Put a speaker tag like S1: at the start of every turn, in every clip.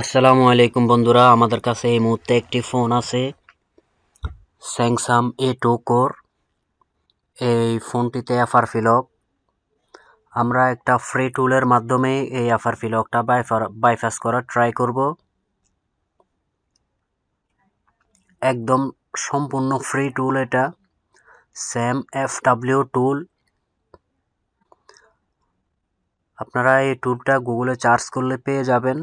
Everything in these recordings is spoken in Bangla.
S1: আসসালামু আলাইকুম বন্ধুরা, আমাদের কাছে এই মুহূর্তে একটি ফোন আছে। স্যামসাং এ টু কোর এই ফোনটিতে এফআর ফিলক আমরা একটা ফ্রি টুলের মাধ্যমে এই এফআর ফিলকটা বাইপাস করার ট্রাই করব। একদম সম্পূর্ণ ফ্রি টুল এটা। স্যাম এফ ডাব্লিউ টুল আপনারা এই টুলটা গুগলে চার্জ করলে পেয়ে যাবেন।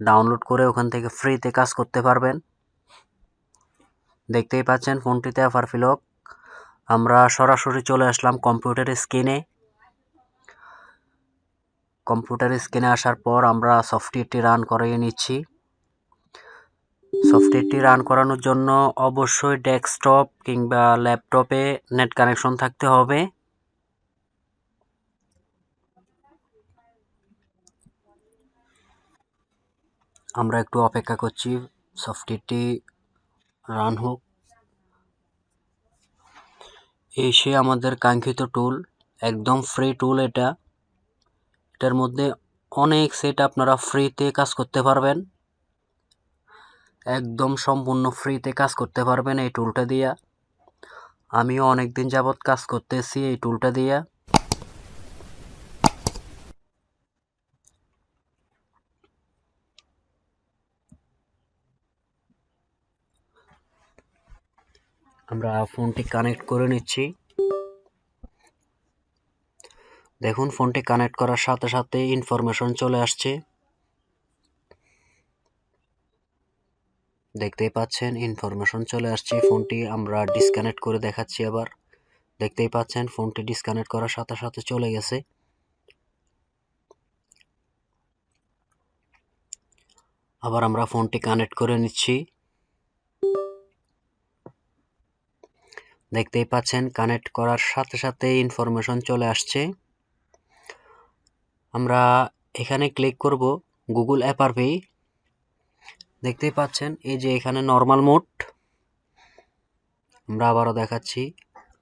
S1: ডাউনলোড করে ওখান থেকে ফ্রিতে কাজ করতে পারবেন। দেখতেই পাচ্ছেন ফোনটিতে অফার ফিলক আমরা সরাসরি চলে আসলাম কম্পিউটার স্ক্রিনে। কম্পিউটার স্ক্রিনে আসার পর আমরা সফটওয়্যারটি রান করিয়ে নিচ্ছি। সফটওয়্যারটি রান করানোর জন্য অবশ্যই ডেস্কটপ কিংবা ল্যাপটপে নেট কানেকশন থাকতে হবে। আমরা একটু অপেক্ষা করছি। সফটওয়্যারটি রান হোক। এই সে আমাদের কাঙ্ক্ষিত টুল একদম ফ্রি টুল এটা। এটার মধ্যে অনেক সেট আপনারা ফ্রিতে কাজ করতে পারবেন। একদম সম্পূর্ণ ফ্রিতে কাজ করতে পারবেন এই টুলটা দিয়া। আমিও অনেক দিন যাবৎ কাজ করতেছি এই টুলটা দিয়া। আমরা ফোনটি কানেক্ট করে নিচ্ছি। দেখুন, ফোনটি কানেক্ট করার সাথে সাথে ইনফরমেশন চলে আসছে। দেখতেই পাচ্ছেন, ইনফরমেশন চলে আসছে। ফোনটি আমরা ডিসকানেক্ট করে দেখাচ্ছি আবার। দেখতেই পাচ্ছেন, ফোনটি ডিসকানেক্ট করার সাথে সাথে চলে গেছে। আবার আমরা ফোনটি কানেক্ট করে নিচ্ছি। দেখতেই পাচ্ছেন কানেক্ট করার সাথে সাথে ইনফরমেশন চলে আসছে। আমরা এখানে ক্লিক করব গুগল অ্যাপারপি দেখতেই পাচ্ছেন, এই যে এখানে নর্মাল মোড আমরা আবারও দেখাচ্ছি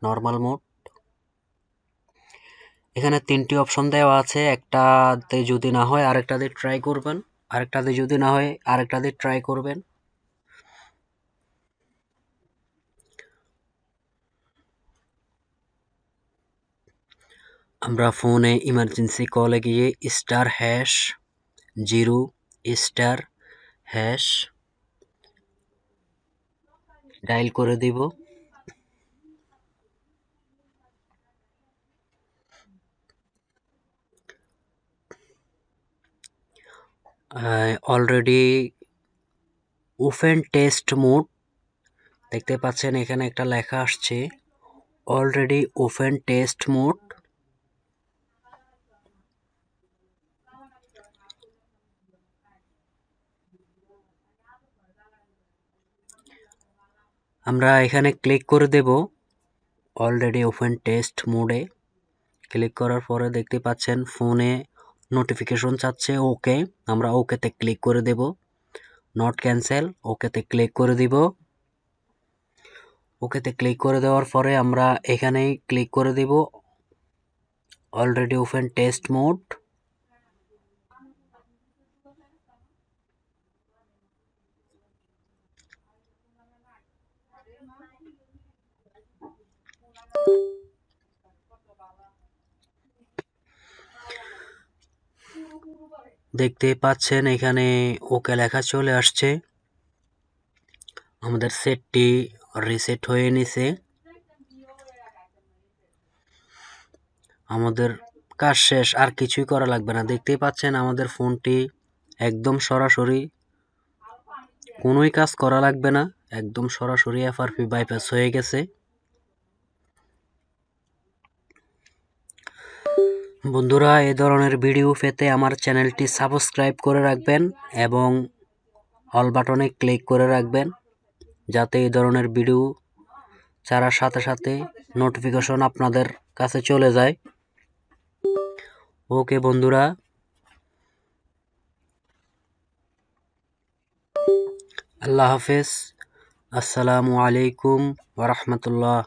S1: নর্মাল মোড এখানে তিনটি অপশন দেওয়া আছে, একটাতে যদি না হয় আরেকটাতে ট্রাই করবেন, আরেকটাতে যদি না হয় আরেকটাতে ট্রাই করবেন। আমরা ফোনে ইমার্জেন্সি কলে গিয়ে star hash zero star hash dial করে দিব। অলরেডি ওপেন টেস্ট মোড দেখতে পাচ্ছেন এখানে একটা লেখা আসছে। অলরেডি ওপেন টেস্ট মোড আমরা এখানে ক্লিক করে দেব। অলরেডি ওপেন টেস্ট মোডে ক্লিক করার পরে দেখতে পাচ্ছেন ফোনে নোটিফিকেশন চাচ্ছে ওকে আমরা ওকেতে ক্লিক করে দেব। নট ক্যান্সেল ওকেতে ক্লিক করে দিব। ওকেতে ক্লিক করে দেওয়ার পরে আমরা এখানেই ক্লিক করে দিব। অলরেডি ওপেন টেস্ট মোড দেখতে পাচ্ছেন, এখানে ওকে লেখা চলে আসছে। আমাদের সেটটি রিসেট হয়ে নিছে। আমাদের কাজ শেষ, আর কিছুই করা লাগবে না। দেখতেই পাচ্ছেন, আমাদের ফোনটি একদম সরাসরি কোনোই কাজ করা লাগবে না। একদম সরাসরি এফআরপি বাইপাস হয়ে গেছে। বন্ধুরা, এ ধরনের ভিডিও পেতে আমার চ্যানেলটি সাবস্ক্রাইব করে রাখবেন এবং অল বাটনে ক্লিক করে রাখবেন, যাতে এই ধরনের ভিডিও ছাড়ার সাথে সাথে নোটিফিকেশন আপনাদের কাছে চলে যায়। ওকে বন্ধুরা, আল্লাহ হাফেজ। আসসালামু আলাইকুম ওরহমতুল্লাহ